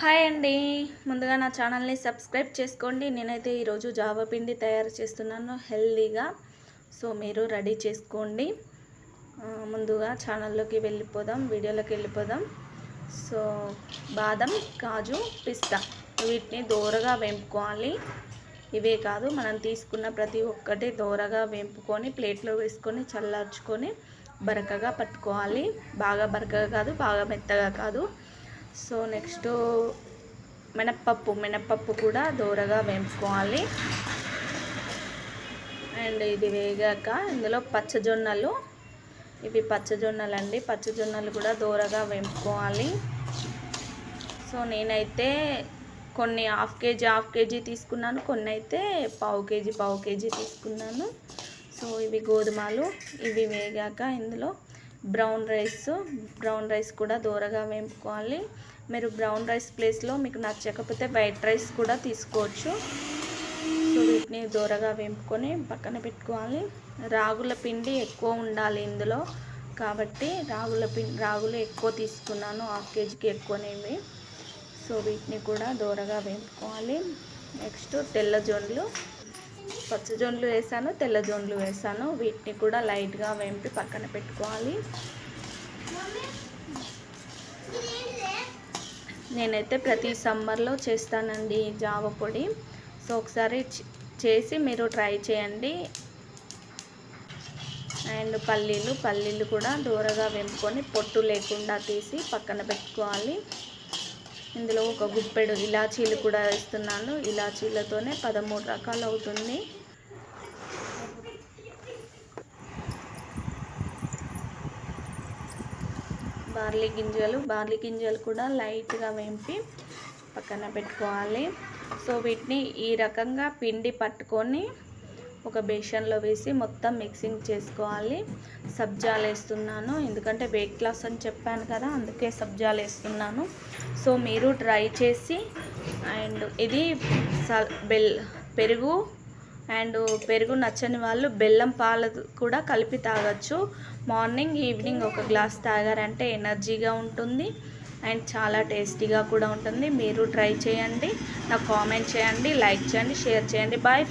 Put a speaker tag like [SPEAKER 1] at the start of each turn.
[SPEAKER 1] Hi అండి. ముందుగా నా ఛానల్ని సబ్స్క్రైబ్ చేసుకోండి. నేనైతే ఈరోజు జావ పిండి తయారు చేస్తున్నాను హెల్దీగా. సో మీరు రెడీ చేసుకోండి. ముందుగా ఛానల్లోకి వెళ్ళిపోదాం వీడియోలోకి వెళ్ళిపోదాం. సో బాదం కాజు పిస్తా వీటిని దోరగా వేపుకోవాలి. ఇవే కాదు మనం తీసుకున్న ప్రతి ఒక్కటి దోరగా వేపుకొని ప్లేట్లో వేసుకొని చల్లార్చుకొని బరకగా పట్టుకోవాలి. బాగా బరకగా కాదు బాగా మెత్తగా కాదు. సో నెక్స్ట్ మినప్పప్పు. మినప్పప్పు కూడా దూరగా వేపుకోవాలి. అండ్ ఇది వేగాక ఇందులో పచ్చజొన్నలు. ఇవి పచ్చజొన్నలు అండి. పచ్చజొన్నలు కూడా దూరగా వేపుకోవాలి. సో నేనైతే కొన్ని హాఫ్ కేజీ హాఫ్ కేజీ తీసుకున్నాను. కొన్ని అయితే పావు కేజీ పావు కేజీ తీసుకున్నాను. సో ఇవి గోధుమలు. ఇవి వేగాక ఇందులో బ్రౌన్ రైస్ బ్రౌన్ రైస్ కూడా దూరగా వేపుకోవాలి. మీరు బ్రౌన్ రైస్ ప్లేస్లో మీకు నచ్చకపోతే వైట్ రైస్ కూడా తీసుకోవచ్చు. సో వీటిని దూరగా వేపుకొని పక్కన పెట్టుకోవాలి. రాగుల పిండి ఎక్కువ ఉండాలి ఇందులో. కాబట్టి రాగుల పిండి రాగులు ఎక్కువ తీసుకున్నాను. హాఫ్ కేజీకి ఎక్కువనేవి. సో వీటిని కూడా దూరగా వేపుకోవాలి. నెక్స్ట్ తెల్ల జొన్నలు. పచ్చ జొన్లు వేసాను తెల్ల జొన్లు వేసాను. వీటిని కూడా లైట్గా వేంపి పక్కన పెట్టుకోవాలి. నేనైతే ప్రతి సమ్మర్లో చేస్తానండి జావ పొడి. సో ఒకసారి చేసి మీరు ట్రై చేయండి. అండ్ పల్లీలు పల్లీలు కూడా దూరగా వెంపుకొని పొట్టు లేకుండా తీసి పక్కన పెట్టుకోవాలి. ఇందులో ఒక గుప్పెడు ఇలాచీలు కూడా వేస్తున్నాను ఇలాచీలతోనే పదమూడు రకాలు అవుతుంది. బార్లీ గింజలు బార్లీ గింజలు కూడా లైట్గా వేంపి పక్కన పెట్టుకోవాలి. సో వీటిని ఈ రకంగా పిండి పట్టుకొని ఒక బేషన్లో వేసి మొత్తం మిక్సింగ్ చేసుకోవాలి. సబ్జాలు వేస్తున్నాను ఎందుకంటే వెయిట్ లాస్ అని చెప్పాను కదా అందుకే సబ్జాలు వేస్తున్నాను సో మీరు ట్రై చేసి అండ్ ఇది బెల్ పెరుగు అండ్ పెరుగు నచ్చని వాళ్ళు బెల్లం పాలు కూడా కలిపి తాగొచ్చు. మార్నింగ్ ఈవినింగ్ ఒక గ్లాస్ తాగారంటే ఎనర్జీగా ఉంటుంది అండ్ చాలా టేస్టీగా కూడా ఉంటుంది. మీరు ట్రై చేయండి. నాకు కామెంట్ చేయండి లైక్ చేయండి షేర్ చేయండి. బాయ్